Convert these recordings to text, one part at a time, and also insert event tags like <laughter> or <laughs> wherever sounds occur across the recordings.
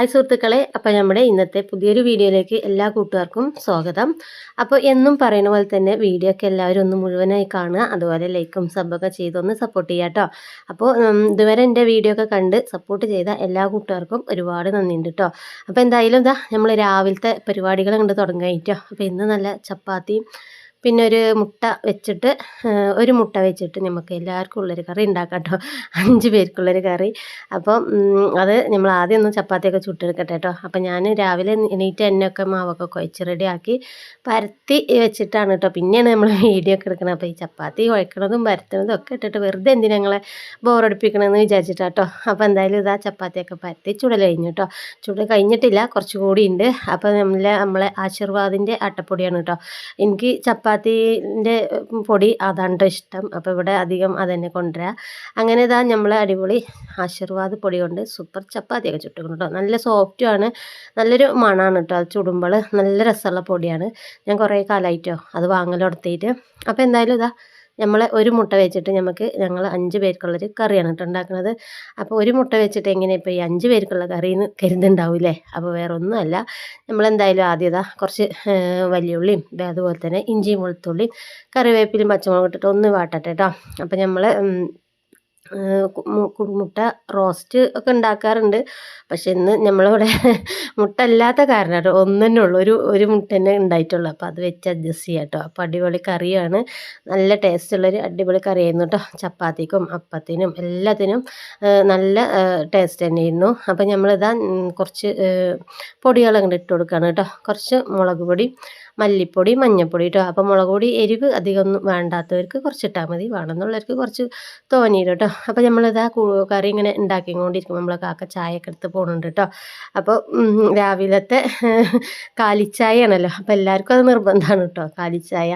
Hi സുഹൃത്തുക്കളെ അപ്പോൾ നമ്മുടെ ഇന്നത്തെ പുതിയൊരു വീഡിയോയിലേക്ക് എല്ലാ കൂട്ടുകാർക്കും സ്വാഗതം. അപ്പോൾ എന്നും പറയുന്ന പോലെ തന്നെ വീഡിയോ ഒക്കെ എല്ലാവരും ഒന്ന് മുഴുവനായി കാണുക അതുപോലെ ലൈക്കും സബ്ബൊക്കെ ചെയ്തൊന്ന് സപ്പോർട്ട് ചെയ്യുക കേട്ടോ അപ്പോൾ ഇതുവരെ എന്റെ വീഡിയോ ഒക്കെ കണ്ട് സപ്പോർട്ട് ചെയ്ത എല്ലാ കൂട്ടുകാർക്കും ഒരുപാട് നന്ദിയുണ്ട് കേട്ടോ അപ്പോൾ എന്തായാലും ഇതാ നമ്മൾ രാവിലത്തെ പരിപാടികൾ കണ്ട് തുടങ്ങിയിട്ടോ അപ്പോൾ ഇന്ന് നല്ല ചപ്പാത്തിയും പിന്നെ ഒരു മുട്ട വെച്ചിട്ട് ഒരു മുട്ട വെച്ചിട്ട് നമുക്ക് എല്ലാവർക്കും ഉള്ളൊരു കറി ഉണ്ടാക്കാം കേട്ടോ അഞ്ച് പേർക്കുള്ളൊരു കറി. അപ്പോൾ അത് നമ്മൾ ആദ്യം ഒന്ന് ചപ്പാത്തിയൊക്കെ ചുട്ടെടുക്കട്ടെ കേട്ടോ അപ്പോൾ ഞാൻ രാവിലെ എണീറ്റ് എന്നൊക്കെ മാവൊക്കെ കുഴച്ച് റെഡിയാക്കി പരത്തി വെച്ചിട്ടാണ് കേട്ടോ പിന്നെയാണ് നമ്മൾ വീഡിയോ ഒക്കെ എടുക്കുന്നത് അപ്പോൾ ഈ ചപ്പാത്തി കുഴക്കണതും പരത്തുന്നതും ഒക്കെ ഇട്ടിട്ട് വെറുതെ എന്തിനാ ഞങ്ങളെ ബോറടിപ്പിക്കണമെന്ന് വിചാരിച്ചിട്ടാ കേട്ടോ അപ്പോൾ എന്തായാലും ഇതാ ചപ്പാത്തിയൊക്കെ പരത്തി ചുടൽ കഴിഞ്ഞു കേട്ടോ ചുടൽ കഴിഞ്ഞിട്ടില്ല കുറച്ചുകൂടി ഉണ്ട് അപ്പോൾ നമ്മളെ നമ്മളെ ആശീർവാദിന്റെ അട്ടപ്പൊടിയാണ് കേട്ടോ എനിക്ക് ചപ്പാത്തിന്റെ പൊടി അതാണ് കേട്ടോ ഇഷ്ടം. അപ്പോൾ ഇവിടെ അധികം അതന്നെ കൊണ്ടുവരാം. അങ്ങനെ ഇതാ നമ്മൾ അടിപൊളി ആശീർവാദ് പൊടി കൊണ്ട് സൂപ്പർ ചപ്പാത്തിയൊക്കെ ചുട്ടുകൊണ്ട് കേട്ടോ നല്ല സോഫ്റ്റുമാണ് നല്ലൊരു മണമാണ് കേട്ടോ അത് ചുടുമ്പോൾ നല്ല രസമുള്ള പൊടിയാണ്. ഞാൻ കുറേ കാലമായിട്ടോ അത് വാങ്ങലെടുത്തിട്ട് അപ്പോൾ എന്തായാലും ഇതാ നമ്മൾ ഒരു മുട്ട വെച്ചിട്ട് നമുക്ക് ഞങ്ങൾ അഞ്ച് പേർക്കുള്ളൊരു കറിയാണ് കേട്ടോ ഉണ്ടാക്കുന്നത് അപ്പോൾ ഒരു മുട്ട വെച്ചിട്ട് എങ്ങനെ ഇപ്പോൾ ഈ അഞ്ച് പേർക്കുള്ള കറി എന്ന് കരുതുണ്ടാവില്ലേ അപ്പോൾ വേറെ ഒന്നുമല്ല നമ്മളെന്തായാലും ആദ്യം ഇതാ കുറച്ച് വലിയ വലിയുള്ളിയും അതുപോലെ തന്നെ ഇഞ്ചിയും വെളുത്തുള്ളിയും കറിവേപ്പിലും പച്ചമുളകും ഇട്ടിട്ട് ഒന്ന് വാട്ടട്ടെ കേട്ടോ അപ്പോൾ നമ്മൾ മുട്ട റോസ്റ്റ് ഒക്കെ ഉണ്ടാക്കാറുണ്ട്. പക്ഷെ ഇന്ന് നമ്മളിവിടെ <laughs> മുട്ട അല്ലാത്ത കാരണം ഒന്ന് തന്നെ ഒരു ഒരു മുട്ട തന്നെ ഉണ്ടായിട്ടുള്ളൂ. അപ്പോൾ അത് വെച്ച് അഡ്ജസ്റ്റ് ചെയ്യാം കേട്ടോ അപ്പോൾ അടിപൊളി കറിയാണ്. നല്ല ടേസ്റ്റ് ഉള്ളൊരു അടിപൊളി കറിയായിരുന്നു കേട്ടോ ചപ്പാത്തിക്കും അപ്പത്തിനും എല്ലാത്തിനും നല്ല ടേസ്റ്റ് തന്നെയായിരുന്നു. അപ്പോൾ നമ്മളിതാ കുറച്ച് പൊടികൾ അങ്ങോട്ട് ഇട്ട് കൊടുക്കുകയാണ് കേട്ടോ കുറച്ച് മുളക് പൊടി മല്ലിപ്പൊടി മഞ്ഞൾപ്പൊടി കേട്ടോ അപ്പോൾ മുളക് പൊടി എരിവ് അധികം ഒന്നും വേണ്ടാത്തവർക്ക് കുറച്ച് ഇട്ടാൽ മതി. വേണമെന്നുള്ളവർക്ക് കുറച്ച് തോന്നിയിട്ടോ അപ്പോൾ നമ്മളിതാ കറി ഇങ്ങനെ ഉണ്ടാക്കിക്കൊണ്ടിരിക്കുമ്പോൾ നമ്മളെ കാക്ക ചായയൊക്കെ എടുത്ത് പോകുന്നുണ്ട് കേട്ടോ അപ്പോൾ രാവിലത്തെ <laughs> കാലിച്ചായയാണല്ലോ. അപ്പോൾ എല്ലാവർക്കും അത് നിർബന്ധമാണ് കേട്ടോ കാലിച്ചായ.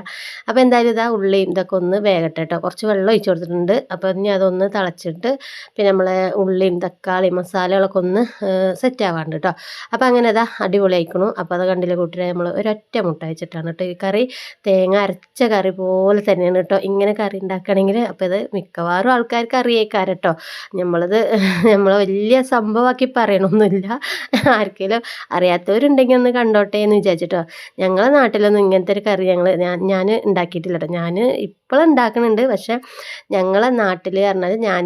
അപ്പോൾ എന്തായാലും ഇതാ ഉള്ളിയും ഇതൊക്കെ ഒന്ന് വേഗട്ടെ കേട്ടോ കുറച്ച് വെള്ളം ഒഴിച്ചു കൊടുത്തിട്ടുണ്ട്. അപ്പോൾ ഇനി അതൊന്ന് തിളച്ചിട്ട് പിന്നെ നമ്മളെ ഉള്ളിയും തക്കാളി മസാലകളൊക്കെ ഒന്ന് സെറ്റ് ആവാണ്ട് കേട്ടോ അപ്പോൾ അങ്ങനെ ഇതാ അടിപൊളി ആയിക്കണു അപ്പോൾ അത് കണ്ടില്ല കൂട്ടിനെ നമ്മൾ ഒരൊറ്റ മുട്ട വെച്ചിട്ടാണ് കേട്ടോ ഈ കറി തേങ്ങ അരച്ച കറി പോലെ തന്നെയാണ് കേട്ടോ ഇങ്ങനെ കറി ഉണ്ടാക്കുകയാണെങ്കിൽ അപ്പോൾ ഇത് മിക്കവാറും ആൾക്കാർക്ക് അറിയേക്കാരം കേട്ടോ നമ്മളത് നമ്മൾ <laughs> വലിയ സംഭവമാക്കി പറയണമൊന്നുമില്ല ആർക്കെങ്കിലും അറിയാത്തവരുണ്ടെങ്കിൽ ഒന്ന് കണ്ടോട്ടെ എന്ന് വിചാരിച്ചിട്ടോ. ഞങ്ങളെ നാട്ടിലൊന്നും ഇങ്ങനത്തെ ഒരു കറി ഞങ്ങൾ ഞാൻ ഞാൻ ഉണ്ടാക്കിയിട്ടില്ല കേട്ടോ ഞാൻ ഇപ്പോൾ ഉണ്ടാക്കുന്നുണ്ട് പക്ഷേ ഞങ്ങളെ നാട്ടിൽ പറഞ്ഞാൽ ഞാൻ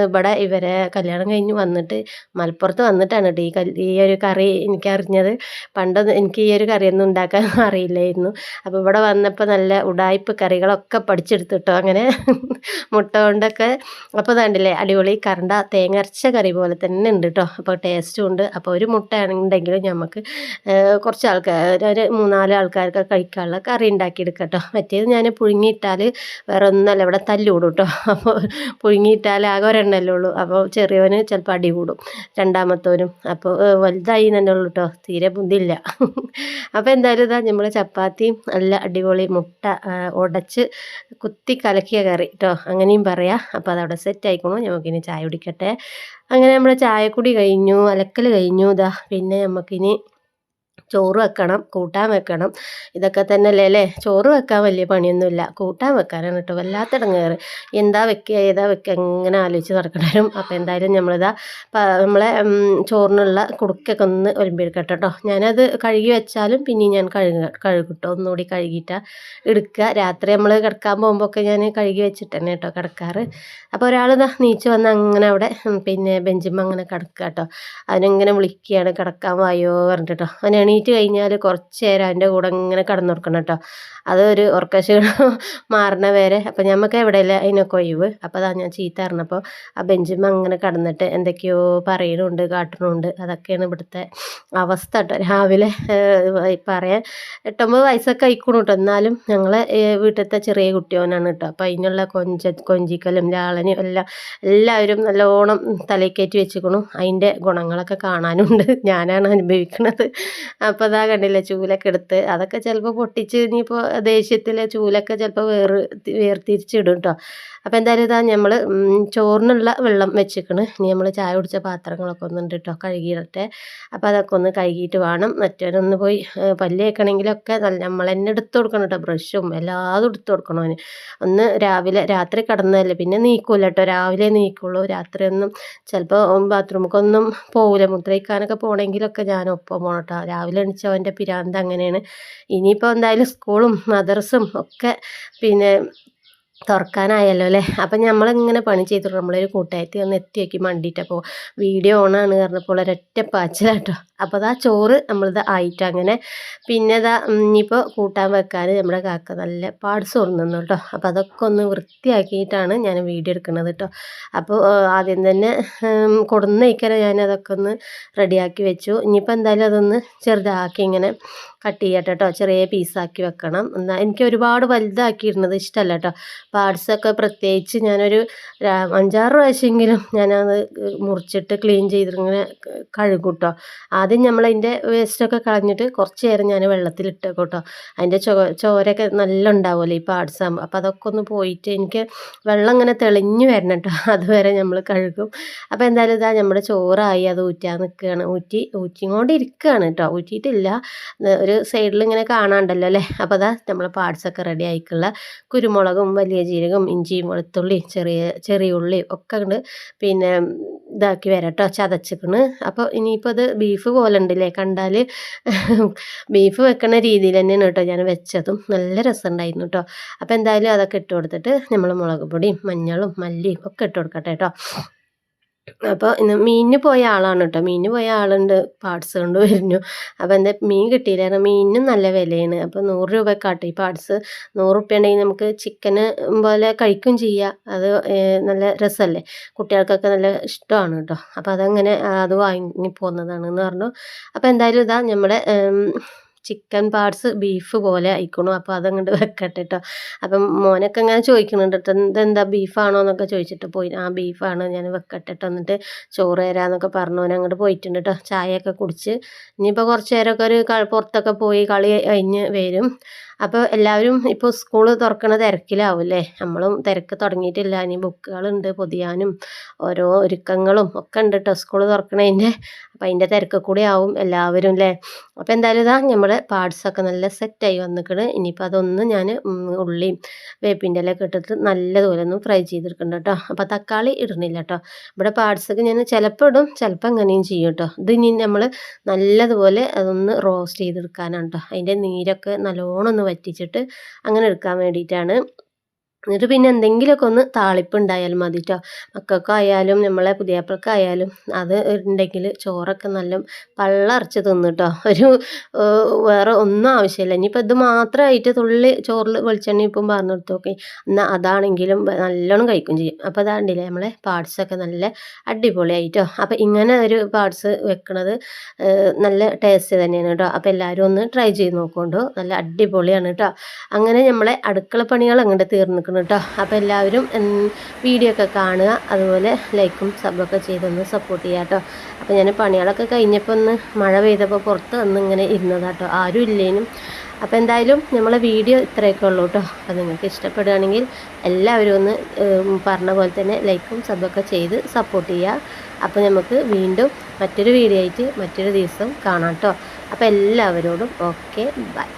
ഇവിടെ ഇവരെ കല്യാണം കഴിഞ്ഞ് വന്നിട്ട് മലപ്പുറത്ത് വന്നിട്ടാണ് കേട്ടോ ഈ ഈ ഒരു കറി എനിക്ക് അറിഞ്ഞത് പണ്ടൊന്നും എനിക്ക് ഈ ഒരു കറിയൊന്നും ഉണ്ടാക്കാൻ <laughs> അറിയില്ലായിരുന്നു. അപ്പോൾ ഇവിടെ വന്നപ്പോൾ നല്ല ഉടായ്പ് കറികളൊക്കെ പഠിച്ചെടുത്തു കേട്ടോ അങ്ങനെ <laughs> മുട്ട കൊണ്ടൊക്കെ. അപ്പോൾ കണ്ടില്ലേ അടിപൊളി കറണ്ട തേങ്ങ അരച്ച കറി പോലെ തന്നെ ഉണ്ട് കേട്ടോ അപ്പോൾ ടേസ്റ്റും ഉണ്ട്. അപ്പോൾ ഒരു മുട്ട ഉണ്ടെങ്കിലും നമുക്ക് കുറച്ച് ആൾക്കാർ ഒരു മൂന്നാൽ ആൾക്കാർക്ക് കഴിക്കാനുള്ള കറി ഉണ്ടാക്കിയെടുക്കാം കേട്ടോ മറ്റേത് ഞാൻ പുഴുങ്ങിയിട്ടാൽ വേറെ ഒന്നല്ല ഇവിടെ തല്ലുകൂടും കേട്ടോ അപ്പോൾ പുഴുങ്ങിയിട്ടാൽ ആകെ ഒരെണ്ണല്ലേ ഉള്ളൂ. അപ്പോൾ ചെറിയവന് ചിലപ്പോൾ അടി കൂടും രണ്ടാമത്തവനും അപ്പോൾ വലുതായി തന്നെ ഉള്ളൂ കേട്ടോ തീരെ ബുദ്ധിയില്ല. അപ്പോൾ എന്തായാലും ഇതാ നമ്മൾ ചപ്പാത്തി നല്ല അടിപൊളി മുട്ട ഉടച്ച് കുത്തി കലക്കിയ കറി കേട്ടോ അങ്ങനെയും പറയാം. അപ്പോൾ അതവിടെ സെറ്റ് ആയിക്കോളൂ നമുക്കിനി ചായ കുടിക്കട്ടെ. അങ്ങനെ നമ്മുടെ ചായക്കുടി കഴിഞ്ഞു അലക്കൽ കഴിഞ്ഞു. ഇതാ പിന്നെ നമുക്കിനി ചോറ് വെക്കണം കൂട്ടാൻ വെക്കണം. ഇതൊക്കെ തന്നെ അല്ലേ? ചോറ് വെക്കാൻ വലിയ പണിയൊന്നുമില്ല. കൂട്ടാൻ വെക്കാനാണ് കേട്ടോ വല്ലാത്ത ഇടങ്ങേറ് എന്താ വെക്കുക ഏതാ വെക്കുക എങ്ങനെ ആലോചിച്ച് നടക്കണമായിരുന്നു അപ്പോൾ എന്തായാലും നമ്മളിതാ നമ്മളെ ചോറിനുള്ള കുടുക്കൊക്കെ ഒന്ന് ഒലിമ്പിയെടുക്കട്ടെ കേട്ടോ. ഞാനത് കഴുകി വെച്ചാലും പിന്നെ ഞാൻ കഴുക കേട്ടോ. ഒന്നുകൂടി കഴുകിയിട്ടാ എടുക്കുക. രാത്രി നമ്മൾ കിടക്കാൻ പോകുമ്പോൾ ഒക്കെ ഞാൻ കഴുകി വെച്ചിട്ട് തന്നെ കേട്ടോ കിടക്കാറ്. അപ്പോൾ ഒരാൾ നീച്ച് വന്ന് അങ്ങനെ അവിടെ പിന്നെ ബെഞ്ചിമ്മ അങ്ങനെ കിടക്കുക കേട്ടോ. അവനിങ്ങനെ വിളിക്കുകയാണ് കിടക്കാൻ വായോ പറഞ്ഞിട്ട് കേട്ടോ. അവൻ എണീറ്റ് കഴിഞ്ഞാൽ കുറച്ച് നേരം അതിന്റെ കൂടെ ഇങ്ങനെ കിടന്നുറക്കണം കേട്ടോ അതൊരു ഉറക്കക്ഷീണം <laughs> മാറണ വരെ. അപ്പം ഞമ്മക്ക് എവിടെയല്ല അതിനൊക്കെ ഒഴിവ്? അപ്പോൾ അതാ ഞാൻ ചീത്ത അറിഞ്ഞപ്പോൾ ആ ബെഞ്ചിമ്മ അങ്ങനെ കടന്നിട്ട് എന്തൊക്കെയോ പറയണുണ്ട് കാട്ടണുണ്ട്. അതൊക്കെയാണ് ഇവിടുത്തെ അവസ്ഥ കേട്ടോ രാവിലെ പറയാൻ എട്ടൊമ്പത് വയസ്സൊക്കെ ആയിക്കണു കേട്ടോ എന്നാലും ഞങ്ങൾ വീട്ടിലത്തെ ചെറിയ കുട്ടിയോനാണ് കേട്ടോ അപ്പം അതിനുള്ള കൊഞ്ച കൊഞ്ചിക്കലും ലാളനും എല്ലാം എല്ലാവരും നല്ലോണം തലയിൽ കയറ്റി വെച്ചിക്കണു. അതിന്റെ ഗുണങ്ങളൊക്കെ കാണാനുണ്ട്. <laughs> ഞാനാണ് അനുഭവിക്കുന്നത് അപ്പോൾ അതാ കണ്ടില്ലേ ചൂലൊക്കെ എടുത്ത്. അതൊക്കെ ചിലപ്പോൾ പൊട്ടിച്ച് ഇനിയിപ്പോൾ ദേഷ്യത്തിൽ ചൂലൊക്കെ ചിലപ്പോൾ വേറ് വേർതിരിച്ചിടും കേട്ടോ അപ്പോൾ എന്തായാലും ഇതാ നമ്മൾ ചോറിനുള്ള വെള്ളം വെച്ചിക്കണ്. ഇനി നമ്മൾ ചായ കുടിച്ച പാത്രങ്ങളൊക്കെ ഒന്നുണ്ട് കേട്ടോ കഴുകിയിടട്ടെ. അപ്പോൾ അതൊക്കെ ഒന്ന് കഴുകിയിട്ട് വേണം. മറ്റവനൊന്ന് പോയി പല്ല് വെക്കണമെങ്കിലൊക്കെ നല്ല നമ്മൾ തന്നെ എടുത്തു കൊടുക്കണം കേട്ടോ ബ്രഷും എല്ലാതും എടുത്തു കൊടുക്കണം അവന്. ഒന്ന് രാവിലെ രാത്രി കിടന്നതല്ലേ. പിന്നെ നീക്കൂല കേട്ടോ രാവിലെ നീക്കുള്ളൂ. രാത്രി ഒന്നും ചിലപ്പോൾ ബാത്റൂമിക്കൊന്നും പോകില്ല മുദ്രയിക്കാനൊക്കെ പോകണമെങ്കിലൊക്കെ ഞാൻ ഒപ്പം പോകണം കേട്ടോ രാവിലെ എണിച്ചവന്റെ പിരാന്ത് അങ്ങനെയാണ്. ഇനിയിപ്പോൾ എന്തായാലും സ്കൂളും മദർസും ഒക്കെ പിന്നെ തുറക്കാനായല്ലോ അല്ലേ? അപ്പം നമ്മളിങ്ങനെ പണി ചെയ്തിട്ട് നമ്മളൊരു കൂട്ടായിട്ട് ഒന്ന് എത്തി നോക്കി മണ്ടിയിട്ടപ്പോൾ വീഡിയോ ഓണാണ് പറഞ്ഞപ്പോൾ ഒരൊറ്റ പാച്ചിലാട്ടോ. അപ്പോൾ അതാ ചോറ് നമ്മളിത് ആയിട്ട് അങ്ങനെ. പിന്നെ ഇതാ ഇനിയിപ്പോൾ കൂട്ടാൻ വെക്കാൻ നമ്മുടെ കാക്ക നല്ല പാട് കൊണ്ടുവന്നു കേട്ടോ. അപ്പോൾ അതൊക്കെ ഒന്ന് വൃത്തിയാക്കിയിട്ടാണ് ഞാൻ വീഡിയോ എടുക്കുന്നത് കേട്ടോ. അപ്പോൾ ആദ്യം തന്നെ കൊടുന്നേക്കാനെ ഞാൻ അതൊക്കെ ഒന്ന് റെഡിയാക്കി വെച്ചു. ഇനിയിപ്പോൾ എന്തായാലും അതൊന്ന് ചെറുതാക്കി ഇങ്ങനെ കട്ട് ചെയ്യട്ടെ. കേട്ടോ ചെറിയ പീസാക്കി വെക്കണം. എന്നാൽ എനിക്ക് ഒരുപാട് വലുതാക്കിയിരുന്നത് ഇഷ്ടമല്ല കേട്ടോ. പാർട്സൊക്കെ പ്രത്യേകിച്ച് ഞാനൊരു അഞ്ചാറ് പ്രാവശ്യമെങ്കിലും ഞാനത് മുറിച്ചിട്ട് ക്ലീൻ ചെയ്തിങ്ങനെ കഴുകും കേട്ടോ ആദ്യം നമ്മളതിന്റെ വേസ്റ്റൊക്കെ കളഞ്ഞിട്ട് കുറച്ച് നേരം ഞാൻ വെള്ളത്തിലിട്ടേക്കും കേട്ടോ. അതിന്റെ ചോ ചോരൊക്കെ നല്ല ഉണ്ടാവുമല്ലോ ഈ പാർട്സ് ആകുമ്പോൾ അപ്പോൾ അതൊക്കെ ഒന്ന് പോയിട്ട് എനിക്ക് വെള്ളം ഇങ്ങനെ തെളിഞ്ഞു വരണം കേട്ടോ. <laughs> അതുവരെ നമ്മൾ കഴുകും. അപ്പോൾ എന്തായാലും ഇതാ നമ്മുടെ ചോറായി അത് ഊറ്റാൻ നിൽക്കുകയാണ്. ഊറ്റി ഊറ്റിങ്ങോണ്ട് ഇരിക്കുകയാണ് കേട്ടോ. ഊറ്റിയിട്ടില്ല. ഒരു സൈഡിൽ ഇങ്ങനെ കാണാണ്ടല്ലോ അല്ലേ? അപ്പോൾ അതാ നമ്മൾ പാർട്സൊക്കെ റെഡി ആയിക്കുള്ള കുരുമുളകും വലിയ ജീരകം ഇഞ്ചിയും വെളുത്തുള്ളി ചെറിയ ചെറിയ ഉള്ളി ഒക്കെ ഉണ്ട് പിന്നെ ഇതാക്കി വരാം കേട്ടോ ചതച്ചിക്കണ്. അപ്പോൾ ഇനിയിപ്പോൾ അത് ബീഫ് പോലെ ഉണ്ടല്ലേ കണ്ടാൽ ബീഫ് വെക്കുന്ന രീതിയിൽ തന്നെയാണ് കേട്ടോ ഞാൻ വെച്ചതും. നല്ല രസമുണ്ടായിരുന്നു കേട്ടോ. അപ്പോൾ എന്തായാലും അതൊക്കെ ഇട്ട് കൊടുത്തിട്ട് നമ്മൾ മുളക് പൊടിയും മഞ്ഞളും മല്ലിയും ഒക്കെ ഇട്ട് കൊടുക്കട്ടെ കേട്ടോ. അപ്പോൾ ഇന്ന് മീനിന് പോയ ആളാണ് കേട്ടോ മീനിന് പോയ ആളുണ്ട് പാർട്സ് കൊണ്ട് വരുന്നു. അപ്പോൾ എന്താ മീൻ കിട്ടിയില്ല. മീനിനും നല്ല വിലയാണ്. അപ്പോൾ നൂറ് രൂപക്കാട്ടോ. ഈ പാർട്സ് നൂറ് റുപ്യ ഉണ്ടെങ്കിൽ നമുക്ക് ചിക്കന് പോലെ കഴിക്കും ചെയ്യാം. അത് നല്ല രസമല്ലേ കുട്ടികൾക്കൊക്കെ നല്ല ഇഷ്ടമാണ് കേട്ടോ അപ്പോൾ അതങ്ങനെ അത് വാങ്ങി പോകുന്നതാണെന്ന് പറഞ്ഞു. അപ്പോൾ എന്തായാലും ഇതാ നമ്മുടെ ചിക്കൻ പാർട്സ് ബീഫ് പോലെ ആയിക്കണു. അപ്പോൾ അതങ്ങോട്ട് വെക്കട്ടെ കേട്ടോ അപ്പം മോനൊക്കെ ഇങ്ങനെ ചോദിക്കുന്നുണ്ട് കേട്ടോ ഇതെന്താ ബീഫാണോ എന്നൊക്കെ ചോദിച്ചിട്ട് പോയി. ആ ബീഫാണ് ഞാൻ വെക്കട്ടെ കേട്ടോ എന്നിട്ട് ചോറ് തരാമെന്നൊക്കെ പറഞ്ഞു. അങ്ങോട്ട് പോയിട്ടുണ്ട് കേട്ടോ ചായയൊക്കെ കുടിച്ച്. ഇനിയിപ്പോൾ കുറച്ച് നേരമൊക്കെ ഒരു പുറത്തൊക്കെ പോയി കളി കഴിഞ്ഞ് വരും. അപ്പോൾ എല്ലാവരും ഇപ്പോൾ സ്കൂൾ തുറക്കണ തിരക്കിലാവും അല്ലേ നമ്മളും തിരക്ക് തുടങ്ങിയിട്ടില്ല. ഇനി ബുക്കുകളുണ്ട് പൊതിയാനും ഓരോ ഒരുക്കങ്ങളും ഒക്കെ ഉണ്ട് കേട്ടോ സ്കൂൾ തുറക്കണതിന്റെ അപ്പം അതിന്റെ തിരക്ക് കൂടി ആവും എല്ലാവരും അല്ലേ അപ്പോൾ എന്തായാലും ഇതാ നമ്മുടെ പാർട്സൊക്കെ നല്ല സെറ്റായി വന്നിക്കണ്. ഇനിയിപ്പോൾ അതൊന്ന് ഞാൻ ഉള്ളിയും വേപ്പിന്റെ ഇലയൊക്കെ ഇട്ടിട്ട് നല്ലതുപോലെ ഒന്ന് ഫ്രൈ ചെയ്തെടുക്കണ്ട കേട്ടോ അപ്പോൾ തക്കാളി ഇടണില്ല കേട്ടോ ഇവിടെ പാർട്സൊക്കെ ഞാൻ ചിലപ്പോൾ ഇടും ചിലപ്പോൾ അങ്ങനെയും ചെയ്യും കേട്ടോ ഇത് ഇനി നമ്മൾ നല്ലതുപോലെ അതൊന്ന് റോസ്റ്റ് ചെയ്തെടുക്കാനാണ് കേട്ടോ അതിന്റെ നീരൊക്കെ നല്ലോണം ഒന്ന് വറ്റിച്ചിട്ട് അങ്ങനെ എടുക്കാൻ വേണ്ടിയിട്ടാണ് എന്നിട്ട് പിന്നെ എന്തെങ്കിലുമൊക്കെ ഒന്ന് താളിപ്പ് ഉണ്ടായാലും മതി കേട്ടോ മക്കൾക്കായാലും നമ്മളെ പുതിയാപ്പിൾക്കായാലും അത് ഉണ്ടെങ്കിൽ ചോറൊക്കെ നല്ല പള്ളറച്ച് തിന്നു കേട്ടോ ഒരു വേറെ ഒന്നും ആവശ്യമില്ല. ഇനിയിപ്പോൾ ഇത് മാത്രമായിട്ട് തുള്ളി ചോറിൽ വെളിച്ചെണ്ണ ഇപ്പം പറഞ്ഞു കൊടുത്തു നോക്കി. എന്നാൽ അതാണെങ്കിലും നല്ലോണം കഴിക്കും ചെയ്യും. അപ്പോൾ അതാണ്ടില്ലേ നമ്മളെ പാർട്സൊക്കെ നല്ല അടിപൊളിയായിട്ടോ. അപ്പോൾ ഇങ്ങനെ ഒരു പാർട്സ് വെക്കണത് നല്ല ടേസ്റ്റ് തന്നെയാണ് കേട്ടോ. അപ്പോൾ എല്ലാവരും ഒന്ന് ട്രൈ ചെയ്ത് നോക്കുകൊണ്ടോ നല്ല അടിപൊളിയാണ് കേട്ടോ. അങ്ങനെ നമ്മളെ അടുക്കള പണികൾ അങ്ങോട്ട് തീർന്നു നിൽക്കുന്നു കേട്ടോ. അപ്പോൾ എല്ലാവരും വീഡിയോ ഒക്കെ കാണുക. അതുപോലെ ലൈക്കും സബൊക്കെ ചെയ്തൊന്ന് സപ്പോർട്ട് ചെയ്യുക കേട്ടോ. അപ്പോൾ ഞാൻ പണികളൊക്കെ കഴിഞ്ഞപ്പോൾ ഒന്ന് മഴ പെയ്തപ്പോൾ പുറത്ത് വന്ന് ഇങ്ങനെ ഇരുന്നതാട്ടോ ആരും ഇല്ലേനും. അപ്പോൾ എന്തായാലും നമ്മളെ വീഡിയോ ഇത്രയൊക്കെ ഉള്ളൂ കേട്ടോ. അപ്പോൾ നിങ്ങൾക്ക് ഇഷ്ടപ്പെടുകയാണെങ്കിൽ എല്ലാവരും ഒന്ന് പറഞ്ഞ പോലെ തന്നെ ലൈക്കും സബൊക്കെ ചെയ്ത് സപ്പോർട്ട് ചെയ്യുക. അപ്പോൾ നമുക്ക് വീണ്ടും മറ്റൊരു വീഡിയോ ആയിട്ട് മറ്റൊരു ദിവസം കാണാം കേട്ടോ. അപ്പോൾ എല്ലാവരോടും ഓക്കെ ബൈ